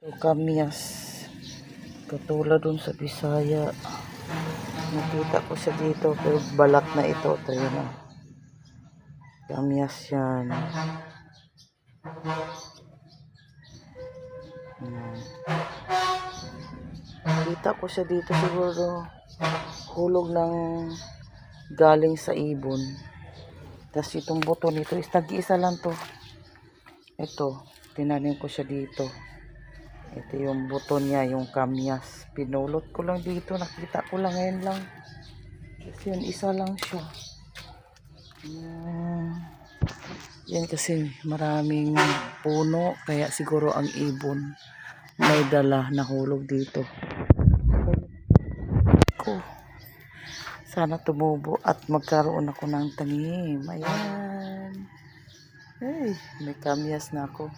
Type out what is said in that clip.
Ito kamyas. Katulad dun sa Bisaya. Nakita ko siya dito pero balat na ito. Ito yun ah. Kamyas yan. Ayan. Kita ko siya dito siguro hulog ng galing sa ibon. Tapos itong buto nito is nag-iisa lang to. Ito, tinanim ko siya dito. Ito yung buto niya, yung kamyas. Pinulot ko lang dito, nakita ko lang ngayon lang. Kasi yun, isa lang siya. Yan. Kasi maraming puno, kaya siguro ang ibon may dala na hulog dito. Ko. Sana tumubo at magkaroon ako ng tanim. Ayan. Ay, may kamyas na ako.